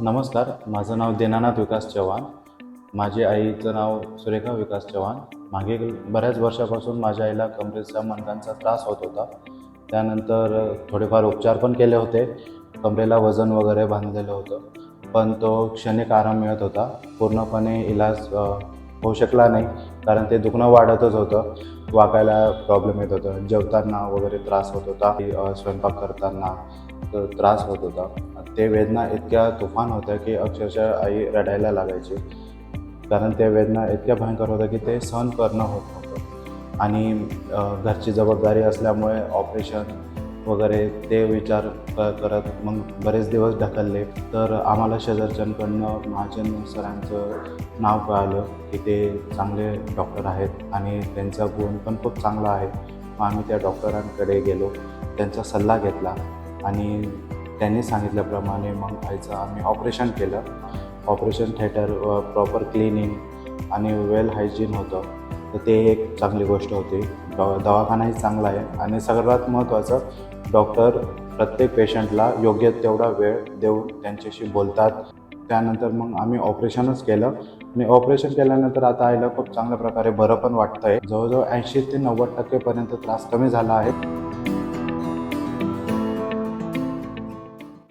नमस्कार माझं नाव दीनानाथ विकास चव्हाण. माझी आईचं नाव सुरेखा विकास चव्हाण. मागे बऱ्याच वर्षापासून माझ्या आईला कमरेचा मणकांचा त्रास होत होता. त्यानंतर थोडेफार उपचार पण केले होते. कमरेला वजन वगैरे बांधलेलं होतं. पण तो क्षणिक आराम मिळत होता. पूर्णपणे इलाज होऊ शकला नाही. कारण ते दुखणं वाढतच होतं. वाकायला प्रॉब्लेम येत होतं. जेवताना वगैरे त्रास होत होता. स्वयंपाक करताना. त्रास होत होता. ते वेदना इतक्या तुफान होत्या की अक्षरशः आई रडायला लागायची. कारण त्या वेदना इतक्या भयंकर होत्या की ते सहन करणं होत नव्हतं. आणि घरची जबाबदारी असल्यामुळे ऑपरेशन वगैरे ते विचार करत मग बरेच दिवस ढकलले. तर आम्हाला शेजारच्यांकडनं महाजन सरांचं नाव कळालं की ते चांगले डॉक्टर आहेत आणि त्यांचा गुण पण खूप चांगला आहे. मग आम्ही त्या डॉक्टरांकडे गेलो. त्यांचा सल्ला घेतला. आणि त्यांनी सांगितल्याप्रमाणे मग आईचं आम्ही ऑपरेशन केलं. ऑपरेशन थिएटर प्रॉपर क्लिनिंग आणि वेल हायजीन होतं. तर ते एक चांगली गोष्ट होती. द दवाखानाही चांगला आहे आणि सर्वात महत्त्वाचं डॉक्टर प्रत्येक पेशंटला योग्य तेवढा वेळ देऊन त्यांच्याशी बोलतात. त्यानंतर मग आम्ही ऑपरेशनच केलं. आणि ऑपरेशन केल्यानंतर आता आईला खूप चांगल्या प्रकारे बरं पण वाटतं आहे जवळजवळ ऐंशी ते नव्वद टक्केपर्यंत त्रास कमी झाला आहे.